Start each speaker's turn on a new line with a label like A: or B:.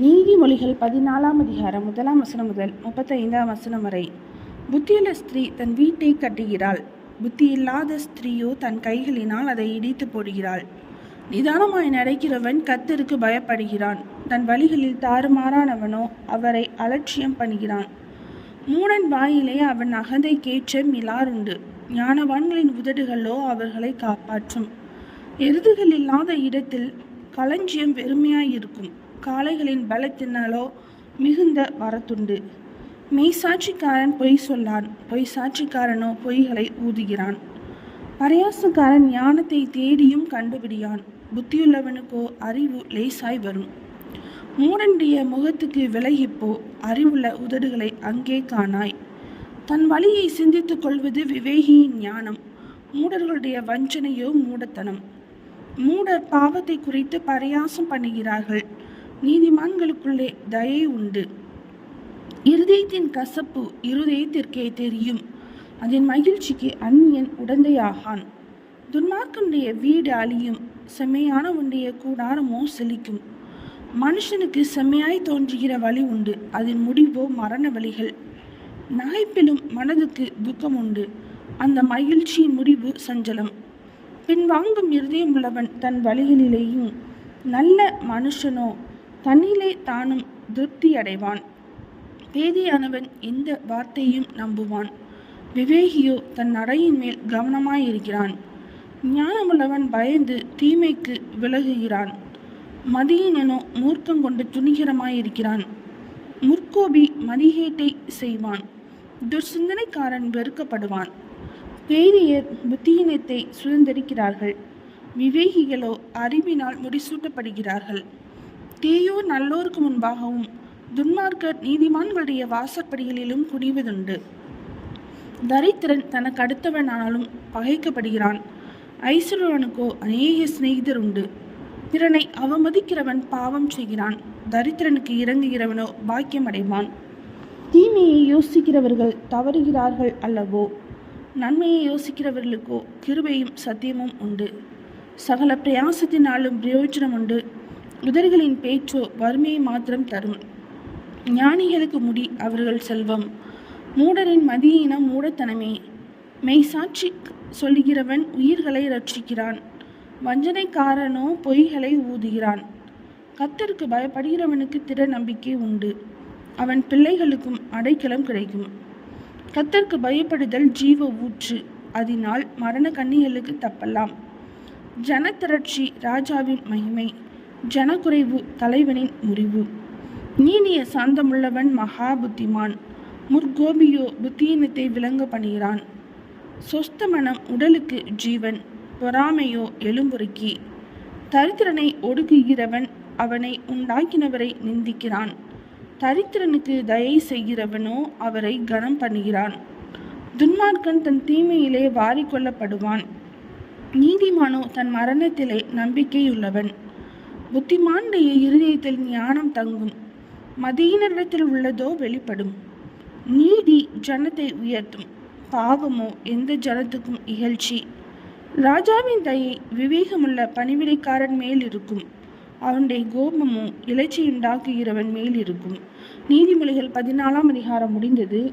A: நீதிமொழிகள் பதினாலாம் அதிகாரம் முதலாம் வசனம் முதல் முப்பத்தைந்தாம் வசனம் வரை. புத்தியுள்ள ஸ்திரீ தன் வீட்டை கட்டுகிறாள். புத்தியில்லாத ஸ்திரீயோ தன் கைகளினால் அதை இடித்து போடுகிறாள். நிதானமாய் நடக்கிறவன் கத்தருக்கு பயப்படுகிறான். தன் வழிகளில் தாறுமாறானவனோ அவரை அலட்சியம் பண்ணுகிறான். மூடன் வாயிலே அவன் அகந்தை கேற்ற மிலாறுண்டு ஞானவான்களின் உதடுகளோ அவர்களை காப்பாற்றும். எருதுகள் இல்லாத இடத்தில் களஞ்சியம் வெறுமையாயிருக்கும். காளைகளின் பலத்தினாலோ மிகுந்த வரத்துண்டு. மெய்சாட்சிக்காரன் பொய் சொல்லான். பொய் சாட்சிக்காரனோ பொய்களை ஊதுகிறான். பரையாசக்காரன் ஞானத்தை தேடியும் கண்டுபிடியான். புத்தியுள்ளவனுக்கோ அறிவு லேசாய் வரும். மூடனுடைய முகத்துக்கு விலகிப்போ அறிவுள்ள உதடுகளை அங்கே காணாய். தன் வழியை சிந்தித்துக் கொள்வது விவேகியின் ஞானம். மூடர்களுடைய வஞ்சனையோ மூடத்தனம். மூடர் பாவத்தை குறித்து பரியாசம் பண்ணுகிறார்கள். நீதிமான்களுக்குள்ளே தயை உண்டு. இருதயத்தின் கசப்பு இருதயத்திற்கே தெரியும். அதன் மகிழ்ச்சிக்கு அந்நியன் உடந்தையாகான். துன்மார்க்கனுடைய வீடு அழியும். செம்மையானவனுடைய கூடாரமோ செழிக்கும். மனுஷனுக்கு செம்மையாய் தோன்றுகிற வழி உண்டு. அதன் முடிவோ மரண வழிகள். நகைப்பிலும் மனதுக்கு துக்கம் உண்டு அந்த மகிழ்ச்சியின் முடிவு சஞ்சலம். பின் வாங்கும் இருதயமுள்ளவன் தன் வழிகளிலேயும் நல்ல மனுஷனோ தன்னிலே தானும் திருப்தி அடைவான். பேதியானவன் எந்த வார்த்தையும் நம்புவான். விவேகியோ தன் நடையின் மேல் கவனமாயிருக்கிறான். ஞானமுள்ளவன் பயந்து தீமைக்கு விலகுகிறான். மதியினனோ மூர்க்கம் கொண்டு துணிகரமாயிருக்கிறான். முற்கோபி மதிகேட்டை செய்வான். துர்சிந்தனைக்காரன் வெறுக்கப்படுவான். பேரியர் புத்தியினத்தை சுதந்திரிக்கிறார்கள். விவேகிகளோ அறிவினால் முடிசூட்டப்படுகிறார்கள். தேயோர் நல்லோருக்கு முன்பாகவும் துன்மார்க்கர் நீதிமான்களுடைய வாசற்படிகளிலும் குனிவதுண்டு. தரித்திரன் தனக்கு அடுத்தவனானாலும் பகைக்கப்படுகிறான். ஐஸ்வரவனுக்கோ அநேக சிநேகிதர் உண்டு பிறனை அவமதிக்கிறவன் பாவம் செய்கிறான். தரித்திரனுக்கு இறங்குகிறவனோ பாக்கியம் அடைவான் தீமையை யோசிக்கிறவர்கள் தவறுகிறார்கள் அல்லவோ? நன்மையை யோசிக்கிறவர்களுக்கோ கிருபையும் சத்தியமும் உண்டு. சகல பிரயாசத்தினாலும் பிரயோஜனம் உண்டு. உதர்களின் பேச்சோ வறுமையை மாத்திரம் தரும். ஞானிகளுக்கு முடி அவர்கள் செல்வம். மூடரின் மதியினம் மூடத்தனமே. மெய்சாட்சி சொல்லுகிறவன் உயிர்களை ரட்சிக்கிறான். வஞ்சனைக்காரனோ பொய்களை ஊதுகிறான். கத்தருக்கு பயப்படுகிறவனுக்கு திட நம்பிக்கை உண்டு. அவன் பிள்ளைகளுக்கும் அடைக்கலம் கிடைக்கும். கத்தருக்கு பயப்படுதல் ஜீவ ஊற்று. அதனால் மரண கண்ணிகளுக்கு தப்பலாம். ஜனத்திரட்சி ராஜாவின் மகிமை ஜனக்குறைவு தலைவனின் முறிவு. நீனிய சாந்தமுள்ளவன் மகா புத்திமான் முர்கோபியோ புத்தியினத்தை விளங்க பணிகிறான். சொஸ்த மனம் உடலுக்கு ஜீவன் பொறாமையோ எலும்புருக்கி தரித்திரனை ஒடுக்குகிறவன் அவனை உண்டாக்கினவரை நிந்திக்கிறான். தரித்திரனுக்கு தயை செய்கிறவனோ அவரை கனம் பண்ணுகிறான். துன்மார்க்கன் தன் தீமையிலே வாரிக்கொள்ளப்படுவான் நீதிமானோ தன் மரணத்திலே நம்பிக்கையுள்ளவன். புத்திமானுடைய இருதயத்தில் ஞானம் தங்கும். மதியினரிடத்தில் உள்ளதோ வெளிப்படும். நீதி ஜனத்தை உயர்த்தும். பாவமோ எந்த ஜனத்துக்கும் இகழ்ச்சி. ராஜாவின் தயை விவேகமுள்ள பணிவிடைக்காரன் மேல் இருக்கும். அவனுடைய கோபமும் இலைச்சியுண்டாக்குகிறவன் மேல் இருக்கும். நீதிமொழிகள் பதினாலாம் அதிகாரம் முடிந்தது.